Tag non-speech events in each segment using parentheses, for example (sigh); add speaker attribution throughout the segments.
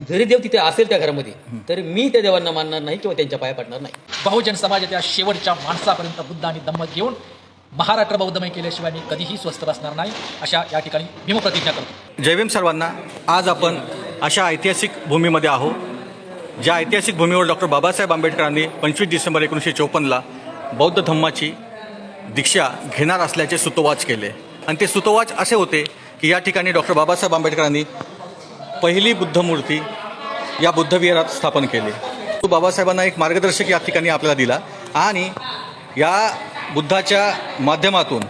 Speaker 1: जरी देव तिथे असेल त्या घरामध्ये तर मी त्या देवांना मानणार नाही किंवा त्यांच्या पाया पडणार नाही.
Speaker 2: बहुजन समाजाच्या शेवटच्या माणसापर्यंत बुद्ध आणि धम्म घेऊन महाराष्ट्र बौद्धमय केल्याशिवाय मी कधीही स्वस्थ बसणार नाही अशा या ठिकाणी भीमप्रतिज्ञा करतो.
Speaker 3: जय भीम सर्वांना आज आपण अशा ऐतिहासिक भूमीमध्ये आहोत ज्या ऐतिहासिक भूमीवर डॉक्टर बाबासाहेब आंबेडकरांनी पंचवीस डिसेंबर एकोणीसशे चोपन्नला बौद्ध धम्माची दीक्षा घेणार असल्याचे सुतोवाच केले. आणि ते सुतोवाच असे होते की या ठिकाणी डॉक्टर बाबासाहेब आंबेडकरांनी पहिली बुद्ध मूर्ती या बुद्धविहारात स्थापन केली. तो बाबासाहेबांना एक मार्गदर्शक या ठिकाणी आपल्याला दिला आणि या बुद्धाच्या माध्यमातून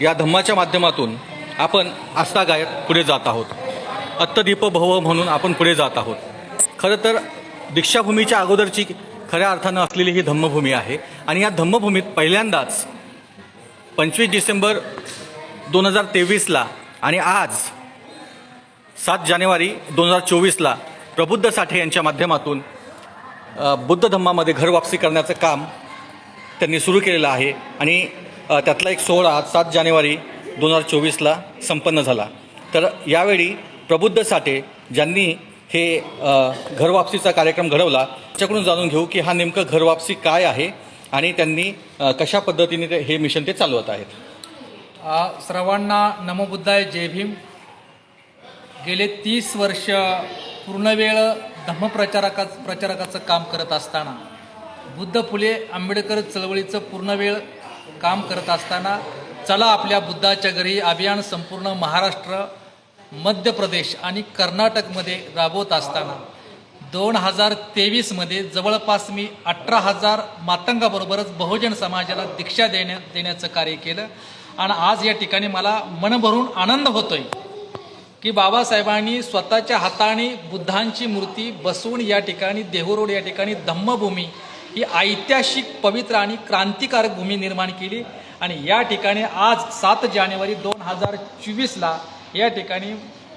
Speaker 3: या धम्माच्या माध्यमातून आपण आस्थागायत पुढे जात आहोत. अत्तदीप भव म्हणून आपण पुढे जात आहोत. खरं तर दीक्षाभूमीच्या अगोदरची खऱ्या अर्थानं असलेली ही धम्मभूमी आहे आणि या धम्मभूमीत पहिल्यांदाच पंचवीस डिसेंबर दोन हजार तेवीसला आणि आज सात जानेवारी दोन हजार चोवीसला प्रबुद्ध साठे यांच्या माध्यमातून बुद्ध धम्मामध्ये घर वापसी करण्याचं काम त्यांनी सुरू केलेलं आहे आणि त्यातला एक सोहळा आज सात जानेवारी दोन हजार चोवीसला संपन्न झाला. तर यावेळी प्रबुद्ध साठे ज्यांनी हे घर घरवापसीचा कार्यक्रम घडवला त्याच्याकडून जाणून घेऊ की हा नेमकं घरवापसी काय आहे आणि त्यांनी कशा पद्धतीने ते- हे मिशन ते चालवत आहेत.
Speaker 2: सर्वांना नमोबुद्धाय जय भीम. गेले तीस वर्ष पूर्णवेळ धम्मप्रचारका प्रचारकाचं काम करत असताना बुद्ध फुले आंबेडकर चळवळीचं पूर्णवेळ काम करत असताना चला आपल्या बुद्धाच्या घरी अभियान संपूर्ण महाराष्ट्र मध्य प्रदेश आणि कर्नाटकमध्ये राबवत असताना दोन हजार तेवीसमध्ये जवळपास मी अठरा हजार मातंगाबरोबरच बहुजन समाजाला दीक्षा देण्या देण्याचं कार्य केलं. आणि आज या ठिकाणी मला मनभरून आनंद होतोय. की बाबासाहेबांनी स्वतःच्या हाताने बुद्धांची मूर्ती बसवून या ठिकाणी देहूरोड या ठिकाणी धम्मभूमी ही ऐतिहासिक पवित्र आणि क्रांतिकारक भूमी निर्माण केली. आणि या ठिकाणी आज सात जानेवारी दोन हजार चोवीसला या ठिकाणी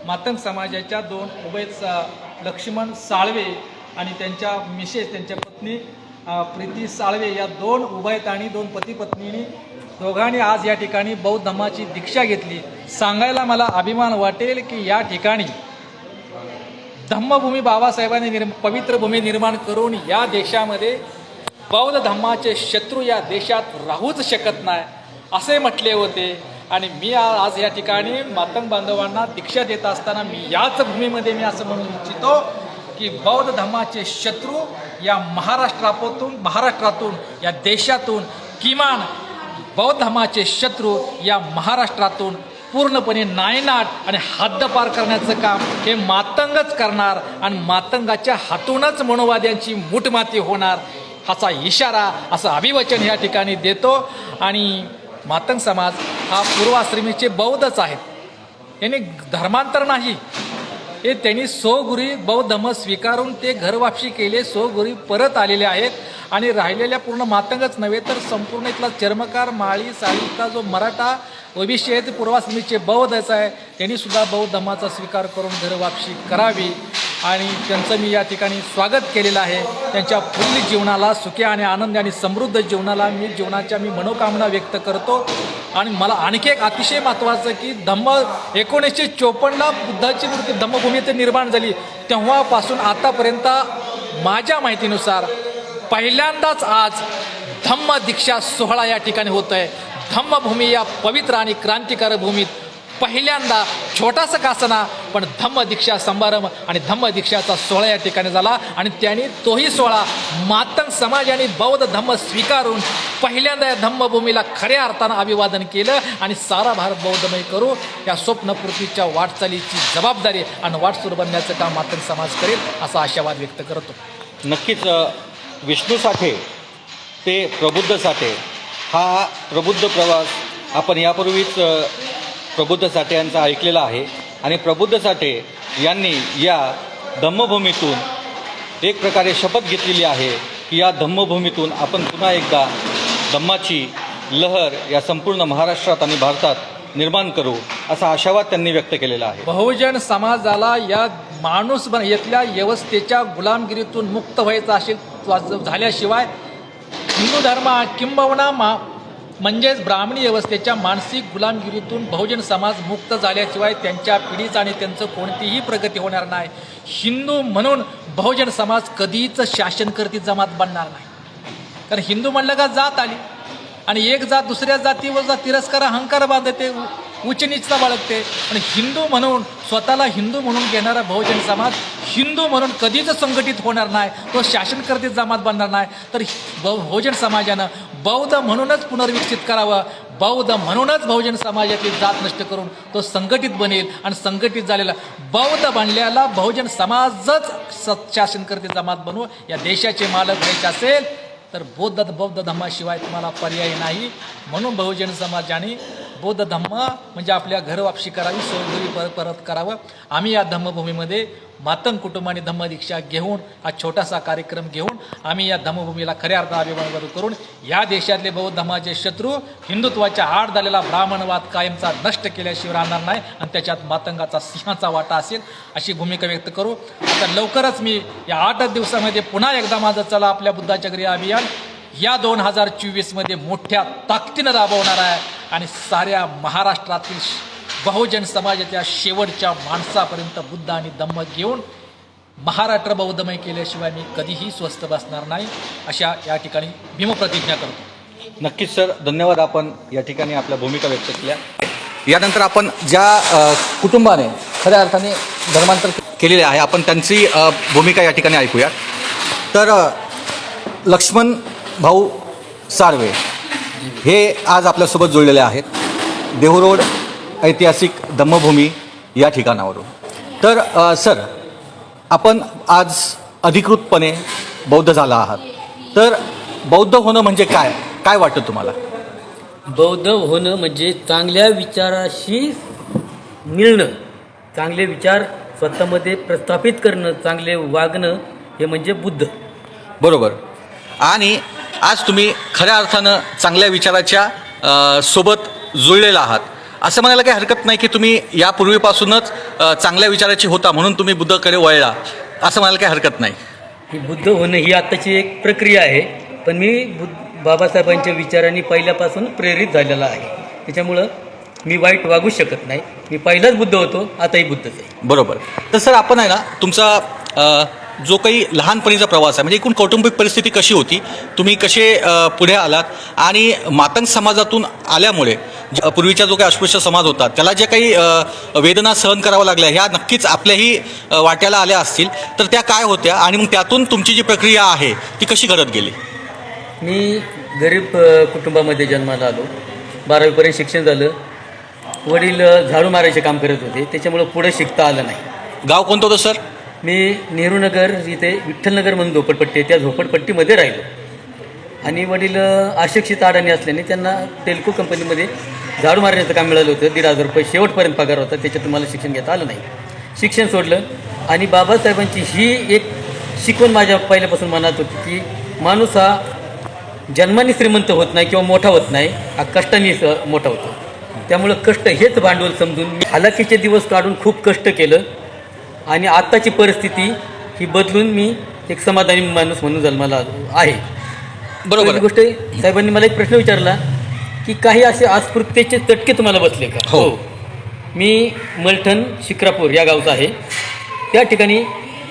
Speaker 2: मातंग समाजाच्या दोन उभय लक्ष्मण साळवे आणि त्यांच्या मिसेस त्यांच्या पत्नी प्रीती साळवे या दोन उभयतांनी दोन पती पत्नींनी दोघांनी आज या ठिकाणी बौद्ध धर्माची दीक्षा घेतली. सांगायला मला अभिमान वाटेल की या ठिकाणी धम्मभूमी बाबासाहेबांनी निर्म पवित्र भूमी निर्माण करून या देशामध्ये बौद्ध धम्माचे शत्रू या देशात राहूच शकत नाही असे म्हटले होते. आणि मी आज या ठिकाणी मातंग बांधवांना दीक्षा देत असताना मी याच भूमीमध्ये मी असं म्हणू इच्छितो की बौद्ध धर्माचे शत्रू या महाराष्ट्रापासून महाराष्ट्रातून या देशातून किमान बौद्ध धर्माचे शत्रू या महाराष्ट्रातून पूर्णपणे नायनाट आणि हद्दपार करण्याचं काम हे मातंगच करणार आणि मातंगाच्या हातूनच मनोवाद्यांची मूठमाती होणार हाचा इशारा असं अभिवचन या ठिकाणी देतो. आणि मातंग समाज हा पूर्वाश्रमीचे बौद्धच आहेत. यांनी धर्मांतर नाही हे त्यांनी स्वगुरी बौद्धम स्वीकारून ते घरवापशी केले स्वगुरी परत आलेले आहेत. आणि राहिलेल्या पूर्ण मातंगच नव्हे तर संपूर्ण इथला चर्मकार माळी साळीचा जो मराठा ओबीसी आहे ते पूर्वाश्रमीचे बौद्धच आहे त्यांनी सुद्धा बौद्ध धर्माचा स्वीकार करून घरवापशी करावी. आणि त्यांचं मी या ठिकाणी स्वागत केलेलं आहे. त्यांच्या पुढील जीवनाला सुखी आणि आनंद आणि समृद्ध जीवनाला मी जीवनाच्या मी मनोकामना व्यक्त करतो. आणि मला आणखी एक अतिशय महत्त्वाचं की धम्म एकोणीसशे चोपन्नला बुद्धाची मूर्ती धम्मभूमीत निर्माण झाली. तेव्हापासून आतापर्यंत माझ्या माहितीनुसार पहिल्यांदाच आज धम्म दीक्षा सोहळा या ठिकाणी होत आहे धम्मभूमी या पवित्र आणि क्रांतिकारक भूमीत पहिल्यांदा छोटासा कासना पण धम्म दीक्षा समारंभ आणि धम्म दीक्षाचा सोहळा या ठिकाणी झाला. आणि त्यांनी तोही सोहळा मातंग समाजाने बौद्ध धम्म स्वीकारून पहिल्यांदा या धम्मभूमीला खऱ्या अर्थानं अभिवादन केलं आणि सारा भारत बौद्धमय करू. या स्वप्नपूर्तीच्या वाटचालीची जबाबदारी आणि वाटसूर बनण्याचं काम मातंग समाज करेल असा आशावाद व्यक्त करतो.
Speaker 3: नक्कीच विष्णू साठे ते प्रबुद्ध साठे हा प्रबुद्ध प्रवास आपण यापूर्वीच प्रबुद्ध साठे यांचा ऐकलेला आहे. आणि प्रबुद्ध साठे यांनी या धम्मभूमीतून एक प्रकारे शपथ घेतलेली आहे की या धम्मभूमीतून आपण पुन्हा एकदा धम्माची लहर या संपूर्ण महाराष्ट्रात आणि भारतात निर्माण करू असा आशावाद त्यांनी व्यक्त केलेला आहे.
Speaker 2: बहुजन समाजाला या माणूस बन व्यवस्थेच्या गुलामगिरीतून मुक्त व्हायचं असेल झाल्याशिवाय हिंदू धर्म किंबहुना मा म्हणजेच ब्राह्मणी व्यवस्थेच्या मानसिक गुलामगिरीतून बहुजन समाज मुक्त झाल्याशिवाय त्यांच्या पिढीचा आणि त्यांचं कोणतीही प्रगती होणार नाही. हिंदू म्हणून बहुजन समाज कधीच शासनकर्ती जमात बनणार नाही. कारण हिंदू म्हणलं का जात आली आणि एक जात दुसऱ्या जातीवरचा तिरस्कार अहंकार बांधते. उ- बाळगते. आणि हिंदू म्हणून स्वतःला हिंदू म्हणून घेणारा बहुजन समाज हिंदू म्हणून कधीच संघटित होणार नाही. तो शासनकर्ते जमात बनणार नाही. तर बहुजन समाजानं बौद्ध म्हणूनच पुनर्विकसित करावं. बौद्ध म्हणूनच बहुजन समाजातली जात नष्ट करून तो संघटित बनेल. आणि संघटित झालेला बौद्ध बनल्याला बहुजन समाजच स शासनकर्ते जमात बनवू या देशाचे मालक व्हायचे असेल तर बौद्ध बौद्ध धर्माशिवाय तुम्हाला पर्याय नाही. म्हणून बहुजन समाजाने बौद्ध धम्म म्हणजे आपल्या घरवापशी करावी सोयघरी परत परत करावं. आम्ही या धम्मभूमीमध्ये मातंग कुटुंबाने धम्मदीक्षा घेऊन हा छोटासा कार्यक्रम घेऊन आम्ही या धम्मभूमीला खऱ्या अर्थाने अभिमान करून या देशातले बौद्ध धर्माचे शत्रू हिंदुत्वाच्या आड झालेला ब्राह्मणवाद कायमचा नष्ट केल्याशिवाय राहणार नाही आणि त्याच्यात मातंगाचा सिंहाचा वाटा असेल अशी भूमिका व्यक्त करू. आता लवकरच मी या आठच दिवसामध्ये पुन्हा एकदा माझं चला आपल्या बुद्धाच्या घरी अभियान. या दोन हजार चोवीसमध्ये मोठ्या ताकदीनं राबवणार आहे. आणि साऱ्या महाराष्ट्रातील बहुजन समाजाच्या शेवटच्या माणसापर्यंत बुद्ध आणि दम्म घेऊन महाराष्ट्र बौद्धमय केल्याशिवाय मी कधीही स्वस्थ बसणार नाही अशा या ठिकाणी भीमप्रतिज्ञा करतो.
Speaker 3: नक्कीच सर. धन्यवाद आपण या ठिकाणी आपल्या भूमिका व्यक्त केल्या. यानंतर आपण ज्या कुटुंबाने खऱ्या अर्थाने धर्मांतर केलेले आहे आपण त्यांची भूमिका या ठिकाणी ऐकूया. तर लक्ष्मण भाऊ साळवे हे आज आपल्यासोबत जुळलेले आहेत. देहू रोड ऐतिहासिक धम्मभूमी या ठिकाणावरून. तर अ, सर आपण आज अधिकृतपणे बौद्ध झाला आहात. तर बौद्ध होणं म्हणजे काय? काय वाटतं तुम्हाला?
Speaker 1: बौद्ध होणं म्हणजे चांगल्या विचाराशी मिळणं. चांगले विचार स्वतःमध्ये प्रस्थापित करणं चांगले वागणं हे म्हणजे बुद्ध.
Speaker 3: बरोबर. आणि आज तुम्ही खऱ्या अर्थानं चांगल्या विचाराच्या सोबत जुळलेला आहात. असं म्हणायला काही हरकत नाही की तुम्ही यापूर्वीपासूनच चांगल्या विचाराची होता म्हणून तुम्ही बुद्धकडे वळला. असं म्हणायला काही हरकत नाही.
Speaker 1: ही बुद्ध होणं ही आत्ताची एक प्रक्रिया आहे. पण मी बुद्ध बाबासाहेबांच्या विचारांनी पहिल्यापासून प्रेरित झालेला आहे. त्याच्यामुळं मी वाईट वागू शकत नाही. मी पहिलाच बुद्ध होतो आताही बुद्धच आहे.
Speaker 3: बरोबर. तर सर आपण आहे ना तुमचा जो काही लहानपणीचा प्रवास आहे म्हणजे एकूण कौटुंबिक परिस्थिती कशी होती तुम्ही कसे पुढे आलात आणि मातंग समाजातून आल्यामुळे पूर्वीचा जो काही अस्पृश्य समाज होता त्याला ज्या काही वेदना सहन कराव्या लागल्या ह्या नक्कीच आपल्याही वाट्याला आल्या असतील. तर त्या काय होत्या आणि मग त्यातून तुमची जी प्रक्रिया आहे ती कशी घडत गेली?
Speaker 1: मी गरीब कुटुंबामध्ये जन्माला आलो. बारावीपर्यंत शिक्षण झालं. वडील झाडू मारायचे काम करत होते. त्याच्यामुळं पुढे शिकता आलं नाही.
Speaker 3: गाव कोणतं होतं सर?
Speaker 1: मी नेहरूनगर इथे विठ्ठलनगर म्हणून झोपडपट्टी आहे. त्या झोपडपट्टीमध्ये राहिलो. आणि वडील अशिक्षित अडाणी असल्याने त्यांना टेल्को कंपनीमध्ये झाडू मारण्याचं काम मिळालं होतं. दीड हजार रुपये शेवटपर्यंत पगार होता. त्याच्यातून मला शिक्षण घेता आलं नाही. शिक्षण सोडलं. आणि बाबासाहेबांची ही एक शिकवण माझ्या पहिल्यापासून मनात होती की माणूस हा जन्माने श्रीमंत होत नाही किंवा मोठा होत नाही. हा कष्टाने मोठा होतो. त्यामुळं कष्ट हेच भांडवल समजून मी हालाकीचे दिवस काढून खूप कष्ट केलं. आणि आत्ताची परिस्थिती ही बदलून मी एक समाधानी माणूस म्हणून जन्माला आलो आहे.
Speaker 3: बरोबर.
Speaker 1: गोष्ट साहेबांनी मला एक प्रश्न विचारला की काही असे अस्पृश्यतेचे चटके तुम्हाला बसले का?
Speaker 3: हो.
Speaker 1: मी मलठण शिक्रापूर या गावचा आहे. त्या ठिकाणी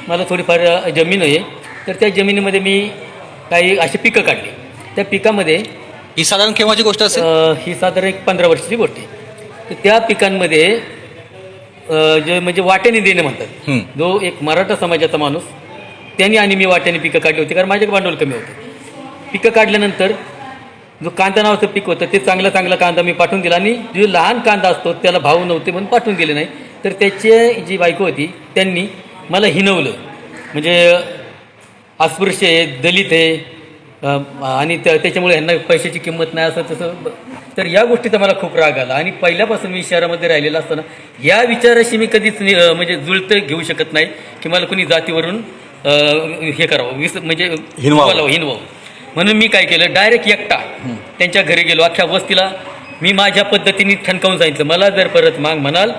Speaker 1: मला थोडीफार जमीन आहे. तर त्या जमिनीमध्ये मी काही अशी पिकं काढली. त्या पिकामध्ये
Speaker 3: ही साधारण केव्हाची गोष्ट असेल?
Speaker 1: ही साधारण एक पंधरा वर्षाची गोष्ट आहे. तर त्या पिकांमध्ये जे म्हणजे वाट्याने देणे म्हणतात. जो एक मराठा समाजाचा माणूस त्यांनी आणि मी वाट्याने पिकं काढली होती कारण माझ्याकडे भांडवल कमी होतं. पिकं काढल्यानंतर जो कांदा नावाचं पीक होतं ते चांगला चांगला कांदा मी पाठवून दिला आणि जो लहान कांदा असतो त्याला भाव नव्हते म्हणून पाठवून दिले नाही. तर त्याची जी बायको होती त्यांनी मला हिनवलं. म्हणजे अस्पृश्य आहे दलित आहे आणि त्या- त्याच्यामुळे ह्यांना पैशाची किंमत नाही असं तसं. तर या गोष्टीचा मला खूप राग आला. आणि पहिल्यापासून मी शहरामध्ये राहिलेला असताना या विचाराशी मी कधीच म्हणजे जुळतं घेऊ शकत नाही की मला कुणी जातीवरून हे करावं. विस म्हणजे
Speaker 3: हिनवावं.
Speaker 1: हिनवावं. म्हणून मी काय केलं? डायरेक्ट एकटा त्यांच्या घरी गेलो. अख्ख्या वस्तीला मी माझ्या पद्धतीने ठणकावून सांगितलं मला जर परत माग म्हणाल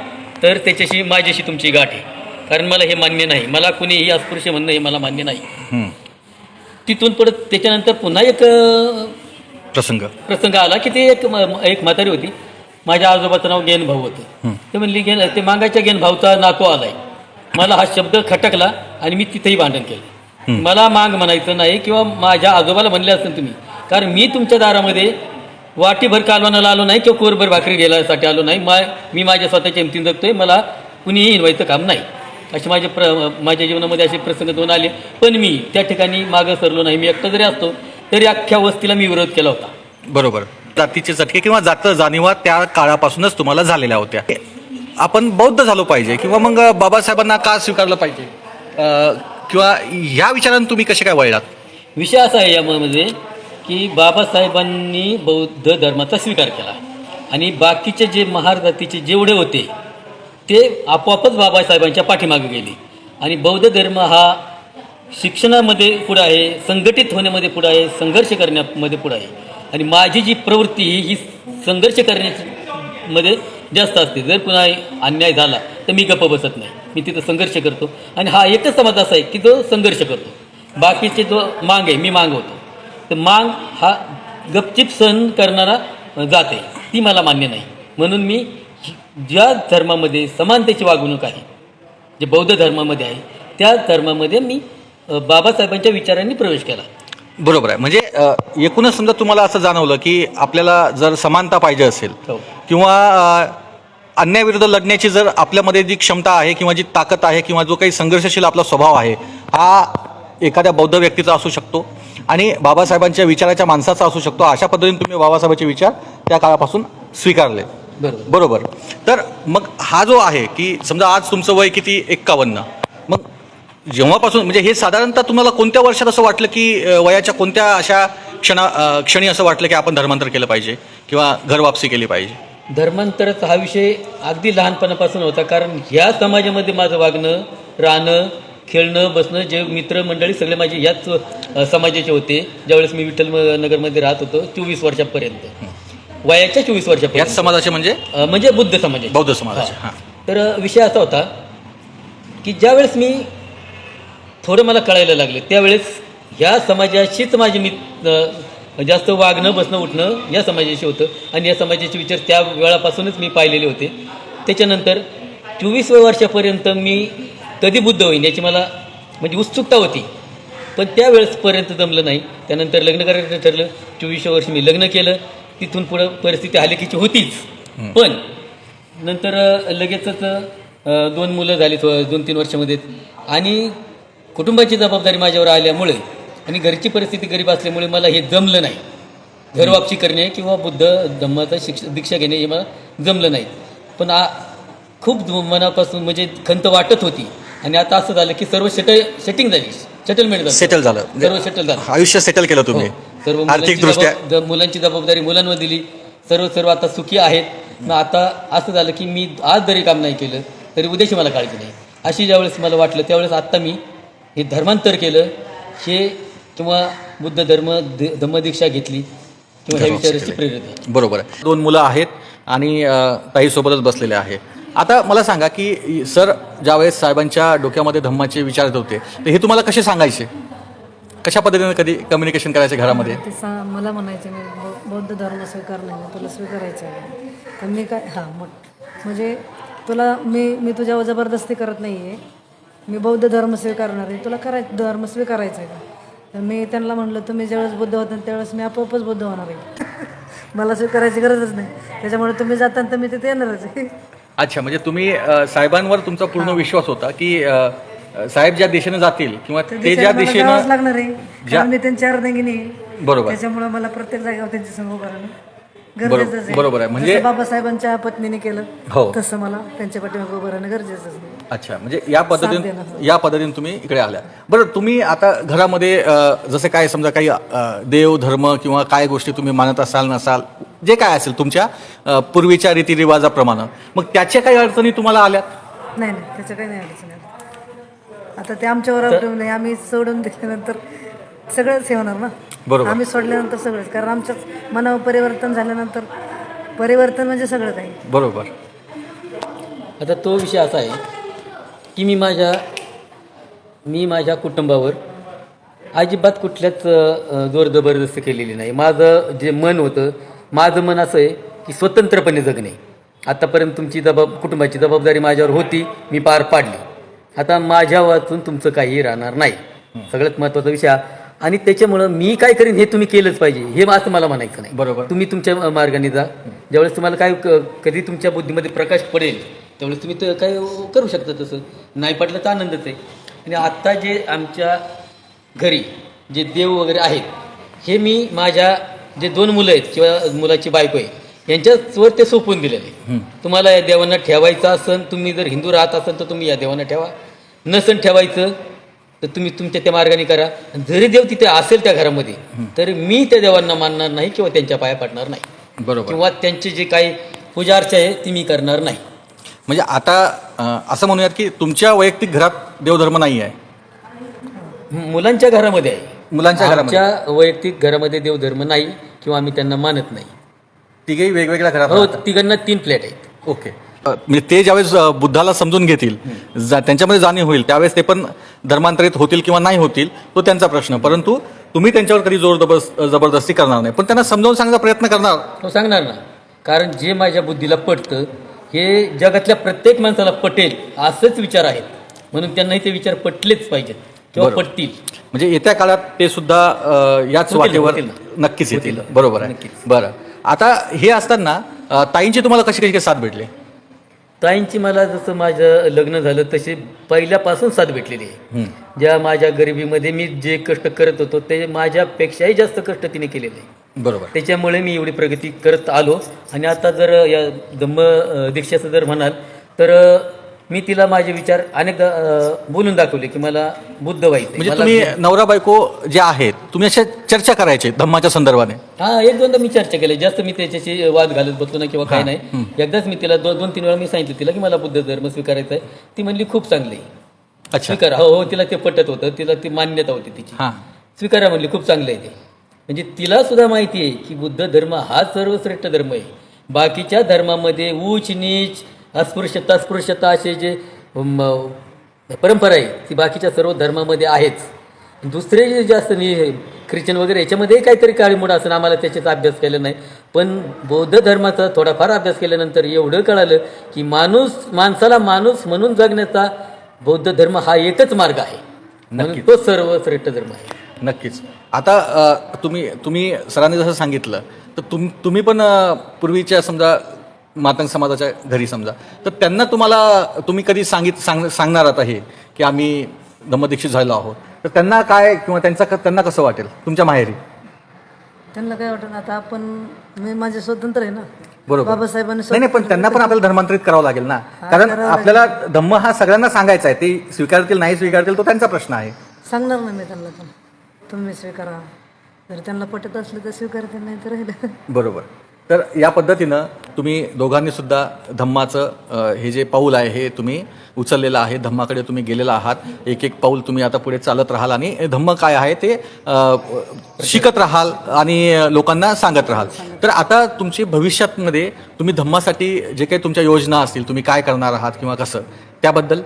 Speaker 1: तर त्याच्याशी माझ्याशी तुमची गाठ आहे. कारण मला हे मान्य नाही. मला कुणीही अस्पृश्य म्हणणं हे मला मान्य नाही. तिथून परत त्याच्यानंतर पुन्हा एक अ,
Speaker 3: प्रसंग.
Speaker 1: प्रसंग आला की ते एक म- एक म्हातारी होती. माझ्या आजोबाचं नाव गेन भाऊ होतं ते म्हणली गेन ते मागाच्या गेन भाऊचा नातू आलाय. मला हा शब्द खटकला आणि मी तिथेही भांडण केलं. मला माग म्हणायचं नाही किंवा माझ्या आजोबाला म्हणले असेल तुम्ही. कारण मी तुमच्या दारामध्ये वाटीभर कालवानाला आलो नाही किंवा कोरभर भाकरी गेल्यासाठी आलो नाही. मा मी माझ्या स्वतःच्या हिमतीन जगतोय. मला कुणीही हिनवायचं काम नाही. असे माझे प्र माझ्या जीवनामध्ये असे प्रसंग दोन आले. पण मी त्या ठिकाणी मागं सरलो नाही. मी एकटा जरी असतो तरी अख्ख्या वस्तीला मी विरोध केला होता.
Speaker 3: बरोबर. जातीचे चटके किंवा जात जाणीवा त्या काळापासूनच तुम्हाला झालेल्या होत्या. आपण बौद्ध झालो पाहिजे किंवा मग बाबासाहेबांना का स्वीकारलं पाहिजे? किंवा ह्या विचारांनी तुम्ही कसे काय वळलात?
Speaker 1: विषय असा आहे यामध्ये की बाबासाहेबांनी बौद्ध धर्माचा स्वीकार केला. आणि बाकीचे जे महार जातीचे जेवढे होते ते आपोआपच बाबासाहेबांच्या पाठीमागे गेले. आणि बौद्ध धर्म हा शिक्षणामध्ये पुढं आहे संघटित होण्यामध्ये पुढं आहे संघर्ष करण्यामध्ये पुढं आहे. आणि माझी जी प्रवृत्ती ही ही संघर्ष करण्यामध्ये जास्त असते. जर कुणा अन्याय झाला तर मी गप्प बसत नाही. मी तिथं संघर्ष करतो. आणि हा एकच समाज असा आहे की जो संघर्ष करतो. बाकीचे जो मांग आहे मी मागवतो तर मांग हा गपचिप सहन करणारा जात आहे. ती मला मान्य नाही. म्हणून मी ज्या धर्मामध्ये समानतेची वागणूक आहे जे बौद्ध धर्मामध्ये आहे त्या धर्मामध्ये मी बाबासाहेबांच्या विचारांनी प्रवेश केला.
Speaker 3: बरोबर आहे. म्हणजे एकूणच समजा तुम्हाला असं जाणवलं की आपल्याला जर समानता पाहिजे असेल
Speaker 1: हो.
Speaker 3: किंवा अन्यायाविरुद्ध लढण्याची जर आपल्यामध्ये जी क्षमता आहे किंवा जी ताकद आहे किंवा जो काही संघर्षशील आपला स्वभाव आहे हा एखाद्या बौद्ध व्यक्तीचा असू शकतो आणि बाबासाहेबांच्या विचाराच्या माणसाचा असू शकतो. अशा पद्धतीने तुम्ही बाबासाहेबांचे विचार त्या काळापासून स्वीकारले.
Speaker 1: बरोबर.
Speaker 3: बरोबर. तर मग हा जो आहे की समजा आज तुमचं वय किती? एक्कावन्न. मग जेव्हापासून म्हणजे हे साधारणतः तुम्हाला कोणत्या वर्षात असं वाटलं की वयाच्या कोणत्या अशा क्षणा क्षणी असं वाटलं की आपण धर्मांतर केलं पाहिजे किंवा घर वापसी केली पाहिजे?
Speaker 1: धर्मांतराचा हा विषय अगदी लहानपणापासून होता. कारण ह्या समाजामध्ये माझं वागणं राहणं खेळणं बसणं जे मित्रमंडळी सगळे माझे याच समाजाचे होते. ज्यावेळेस मी विठ्ठल नगरमध्ये राहत होतो चोवीस वर्षापर्यंत. वयाच्या चोवीस
Speaker 3: याच
Speaker 1: वर्षापर्यंत
Speaker 3: समाजाचे म्हणजे?
Speaker 1: अ, म्हणजे बुद्ध समाजाचे.
Speaker 3: बौद्ध समाजाचे
Speaker 1: हा. तर अ, विषय असा होता की ज्यावेळेस मी थोडं मला कळायला लागलं त्यावेळेस ह्या समाजाशीच माझे अ, जास्त वागणं बसणं उठणं या समाजाशी होतं. आणि या समाजाचे विचार त्या वेळापासूनच मी पाहिलेले होते. त्याच्यानंतर चोवीस वर्षापर्यंत मी कधी बुद्ध होईन याची मला म्हणजे उत्सुकता होती. पण त्यावेळेसपर्यंत जमलं नाही. त्यानंतर लग्न करायचं ठरलं. चोवीसव्या वर्षी मी लग्न केलं. तिथून पुढं परिस्थिती हलकीची होतीच. पण नंतर लगेचच दोन मुलं झाली दोन तीन वर्षामध्ये. आणि कुटुंबाची जबाबदारी माझ्यावर आल्यामुळे आणि घरची परिस्थिती गरीब असल्यामुळे मला हे जमलं नाही. घरवापसी करणे किंवा बुद्ध धम्माचा शिक्ष दीक्षा घेणे हे मला जमलं नाही. पण आ खूप मनापासून म्हणजे खंत वाटत होती. आणि आता असं झालं की सर्व सेटल सेटिंग झाली. सेटलमेंट
Speaker 3: सेटल झालं.
Speaker 1: सर्व सेटल झालं.
Speaker 3: आयुष्य सेटल केलं तुम्ही.
Speaker 1: हो. सर्व मुलांची
Speaker 3: आर्थिकदृष्ट्या.
Speaker 1: जबाब- द- मुलांची जबाबदारी मुलांवर दिली सर्व सर्व आता सुखी आहेत. मग आता असं झालं की मी आज जरी काम नाही केलं तरी उद्याची मला काळजी नाही. अशी ज्यावेळेस मला वाटलं त्यावेळेस आत्ता मी हे धर्मांतर केलं हे किंवा बुद्ध धर्म धम्मदीक्षा घेतली किंवा ह्या विचाराची प्रेरित
Speaker 3: बरोबर आहे. दोन मुलं आहेत आणि ताईसोबतच बसलेले आहे. आता मला सांगा की सर ज्यावेळेस साहेबांच्या डोक्यामध्ये धम्माचे विचार येत होते तर हे तुम्हाला कसे सांगायचे? कशा पद्धतीने कधी कम्युनिकेशन करायचे घरामध्ये?
Speaker 4: ते सा मला म्हणायचे मी बौ- बौद्ध धर्म स्वीकार नाही तुला स्वीकारायचं आहे. तर मी काय हां मग म्हणजे तुला मी मी तुझ्यावर जबरदस्ती करत नाही आहे मी बौद्ध धर्म स्वीकारणार आहे. तुला कराय धर्म स्वीकारायचा आहे का? तर मी त्यांना म्हणलं तुम्ही ज्यावेळेस बुद्ध होता त्यावेळेस मी आपोआपच बुद्ध होणार आहे. (laughs) मला स्वीकारायची गरजच नाही. त्याच्यामुळे तुम्ही जाताना तर मी तिथे येणारच आहे.
Speaker 3: अच्छा म्हणजे तुम्ही अ, साहेबांवर तुमचा पूर्ण विश्वास होता की अ, साहेब ज्या दिशेने जातील किंवा ते ज्या
Speaker 4: मला जावंच
Speaker 3: दिशेनं
Speaker 4: लागणार आहे
Speaker 3: ज्या-
Speaker 4: कारण मी त्यांची अर्धंगिनी आहे.
Speaker 3: बरोबर
Speaker 4: त्याच्यामुळे मला प्रत्येक जागेवर त्यांच्यासमोर उभं राहणं
Speaker 3: बरोबर-
Speaker 4: गरजेचंच आहे
Speaker 3: बरोबर आहे. म्हणजे-
Speaker 4: जसं बाबासाहेबांच्या पत्नीने केलं
Speaker 3: हो.
Speaker 4: तसं मला त्यांच्या पाठीमागे उभं राहणं गरजेचंच आहे
Speaker 3: अच्छा म्हणजे या पद्धतीने. या पद्धतीने तुम्ही इकडे आल्या. बरं तुम्ही आता घरामध्ये जसे काय समजा काही देव धर्म किंवा काय गोष्टी तुम्ही मानत असाल नसाल जे काय असेल तुमच्या पूर्वीच्या रीतिरिवाजाप्रमाणे मग त्याच्या काही अडचणी तुम्हाला आल्यात?
Speaker 4: नाही नाही त्याचं काही नाही अडचण. आता ते आमच्यावर अवलंबून नाही आम्ही सोडून दिल्यानंतर सगळंच हे होणार ना?
Speaker 3: बरोबर.
Speaker 4: आम्ही सोडल्यानंतर सगळंच. कारण आमच्याच मनावर परिवर्तन झाल्यानंतर परिवर्तन म्हणजे सगळं काही.
Speaker 3: बरोबर.
Speaker 1: आता तो विषय असा आहे की मी माझ्या मी माझ्या कुटुंबावर अजिबात कुठल्याच जोर जबरदस्ती केलेली नाही. माझं जे मन होतं माझं मन असं आहे की स्वतंत्रपणे जगणे. आतापर्यंत तुमची जबाब कुटुंबाची जबाबदारी माझ्यावर होती मी पार पाडली. आता माझ्या वाचून तुमचं काही राहणार नाही. सगळ्यात महत्त्वाचा विषय. आणि त्याच्यामुळं मी काय करीन हे तुम्ही केलंच पाहिजे हे असं मला म्हणायचं नाही.
Speaker 3: बरोबर.
Speaker 1: तुम्ही तुमच्या मार्गाने जा. ज्यावेळेस तुम्हाला काय कधी तुमच्या बुद्धीमध्ये प्रकाश पडेल त्यावेळेस तुम्ही ते काय करू शकता तसं. नाही पडलं तर आनंदच आहे. आणि आत्ता जे आमच्या घरी जे देव वगैरे आहेत हे मी माझ्या जे दोन मुलं आहेत किंवा मुलाची बायको आहे यांच्यावर ते सोपवून दिलेले आहे. तुम्हाला या देवांना ठेवायचं असन तुम्ही जर हिंदू राहत असाल तर तुम्ही या देवांना ठेवा. नसन ठेवायचं तर तुम्ही तुमच्या त्या मार्गाने करा. जरी देव तिथे असेल त्या घरामध्ये तर मी त्या देवांना मानणार नाही किंवा त्यांच्या पाया पडणार नाही.
Speaker 3: बरोबर.
Speaker 1: किंवा त्यांची जी काही पूजा अर्चा आहे ती मी करणार नाही.
Speaker 3: म्हणजे आता असं म्हणूयात की तुमच्या वैयक्तिक घरात देवधर्म नाही आहे
Speaker 1: मुलांच्या घरामध्ये आहे.
Speaker 3: मुलांच्या घरामध्ये.
Speaker 1: आमच्या वैयक्तिक घरामध्ये देवधर्म नाही किंवा आम्ही त्यांना मानत नाही.
Speaker 3: तिघेही वेगवेगळ्या घरात
Speaker 1: हो
Speaker 3: राहतात.
Speaker 1: तिघांना तीन प्लेट आहेत.
Speaker 3: ओके. अ, म्हणजे ते ज्यावेळेस अ, बुद्धाला समजून घेतील जा त्यांच्यामध्ये जाणीव होईल त्यावेळेस ते पण धर्मांतरित होतील किंवा नाही होतील तो त्यांचा प्रश्न. परंतु तुम्ही त्यांच्यावर कधी जोर जबरदस्त जबरदस्ती करणार नाही. पण त्यांना समजावून सांगण्याचा प्रयत्न करणार.
Speaker 1: तो सांगणार ना. कारण जे माझ्या बुद्धीला पटतं हे जगातल्या प्रत्येक माणसाला पटेल असंच विचार आहेत म्हणून त्यांनाही ते विचार पटलेच पाहिजेत किंवा
Speaker 3: बरोबर.
Speaker 1: पटतील
Speaker 3: म्हणजे येत्या काळात ते सुद्धा अ, याच
Speaker 1: होतील,
Speaker 3: वाटेवर
Speaker 1: होतील ना.
Speaker 3: नक्कीच येतील
Speaker 1: होतील.
Speaker 3: बरोबर आहे
Speaker 1: नक्कीच.
Speaker 3: बरं आता हे असताना अ, ताईंची तुम्हाला कशी कशी साथ भेटली
Speaker 1: ताईंची मला जसं माझं लग्न झालं तशी पहिल्यापासून साथ भेटलेली आहे
Speaker 3: हं.
Speaker 1: ज्या माझ्या गरिबीमध्ये मी जे कष्ट करत होतो ते माझ्यापेक्षाही जास्त कष्ट तिने केलेले आहे
Speaker 3: बरोबर.
Speaker 1: त्याच्यामुळे मी एवढी प्रगती करत आलो. आणि आता जर या धम्म दीक्षेचं जर म्हणाल तर मी तिला माझे विचार अनेकदा बोलून दाखवले की मला बुद्ध व्हायचं
Speaker 3: म्हणजे तुम्ही नवरा बायको जे आहेत तुम्ही अशा चर्चा करायचे धम्माच्या संदर्भाने?
Speaker 1: हा एक दोनदा मी चर्चा केली. जास्त मी त्याच्याशी वाद घालत बसलो ना किंवा काय नाही. एकदाच मी तिला दोन दोन तीन वेळा मी सांगितलं तिला की मला बुद्ध धर्म स्वीकारायचा आहे ती म्हणली खूप चांगली स्वीकारा. हो हो तिला ते पटत होतं. तिला ती मान्यता होती तिची. स्वीकारा म्हणली खूप चांगलं आहे ते. म्हणजे तिला सुद्धा माहिती आहे की बुद्ध धर्म हा सर्वश्रेष्ठ धर्म आहे. बाकीच्या धर्मामध्ये उच नीच अस्पृश्यता अस्पृश्यता असे जे परंपरा आहे ती बाकीच्या सर्व धर्मामध्ये आहेच. दुसरे जे जास्त ख्रिश्चन वगैरे याच्यामध्ये काहीतरी काळीमोड असं आम्हाला त्याच्याचा अभ्यास केला नाही. पण बौद्ध धर्माचा थोडाफार अभ्यास केल्यानंतर एवढं कळालं की माणूस माणसाला माणूस म्हणून जगण्याचा बौद्ध धर्म हा एकच मार्ग आहे. म्हणून तो सर्वश्रेष्ठ धर्म आहे.
Speaker 3: नक्कीच. आता तुम्ही तुम्ही सरांनी जसं सांगितलं तर तुम तुम्ही पण पूर्वीच्या समजा मातंग समाजाच्या घरी समजा तर त्यांना तुम्हाला तुम्ही कधी सांगित सांग सांगणार आता हे की आम्ही धम्मदीक्षित झालो आहोत. तर त्यांना काय किंवा त्यांचा त्यांना कसं वाटेल? तुमच्या माहेरी?
Speaker 4: त्यांना काय वाटतं आता? आपण मी माझे स्वतंत्र आहे ना.
Speaker 3: बरोबर.
Speaker 4: बाबासाहेबांनी
Speaker 3: नाही नाही पण त्यांना पण आपल्याला धर्मांतरित करावं लागेल ना. कारण आपल्याला धम्म हा सगळ्यांना सांगायचा आहे. ते स्वीकारतील नाही स्वीकारतील तो त्यांचा प्रश्न आहे.
Speaker 4: सांगणार ना मी त्यांना तुम्ही स्वीकारा. जर त्यांना पटत असलं तर स्वीकारते नाही तर राहिलं.
Speaker 3: बरोबर. तर या पद्धतीनं तुम्ही दोघांनी सुद्धा धम्माचं हे जे पाऊल आहे हे तुम्ही उचललेलं आहे धम्माकडे तुम्ही गेलेला आहात. एक एक पाऊल तुम्ही आता पुढे चालत राहाल आणि धम्म काय आहे ते अ, शिकत राहाल आणि लोकांना सांगत राहाल. तर आता तुमची भविष्यातमध्ये तुम्ही धम्मासाठी जे काही तुमच्या योजना असतील तुम्ही काय करणार आहात किंवा कसं त्याबद्दल?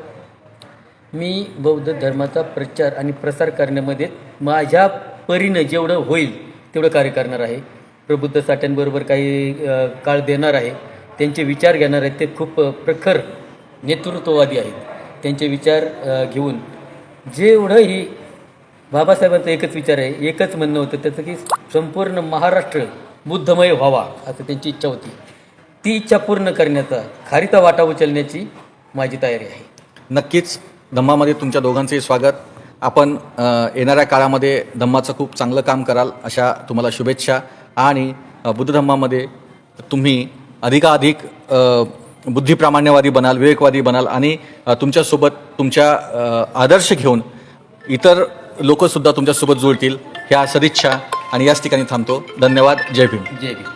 Speaker 1: मी बौद्ध धर्माचा प्रचार आणि प्रसार करण्यामध्ये माझ्या परीनं जेवढं होईल तेवढं कार्य करणार आहे. प्रबुद्ध साठ्यांबरोबर काही काळ देणार आहे. त्यांचे विचार घेणार आहेत. ते खूप प्रखर नेतृत्ववादी आहेत. त्यांचे विचार घेऊन जेवढंही बाबासाहेबांचा एकच विचार आहे एकच म्हणणं होतं त्याचं की संपूर्ण महाराष्ट्र बुद्धमय व्हावा असं त्यांची इच्छा होती. ती इच्छा पूर्ण करण्याचा खारीचा वाटा उचलण्याची माझी तयारी आहे.
Speaker 3: नक्कीच. धम्मामध्ये तुमच्या दोघांचंही स्वागत. आपण येणाऱ्या काळामध्ये धम्माचं खूप चांगलं काम कराल अशा तुम्हाला शुभेच्छा. आणि बुद्ध धम्मामध्ये तुम्ही अधिकाधिक बुद्धिप्रामाण्यवादी बनाल विवेकवादी बनाल आणि तुमच्यासोबत तुमच्या आदर्श घेऊन इतर लोकसुद्धा तुमच्यासोबत जुळतील ह्या सदिच्छा. आणि याच ठिकाणी थांबतो. धन्यवाद. जय भीम.
Speaker 1: जय भीम.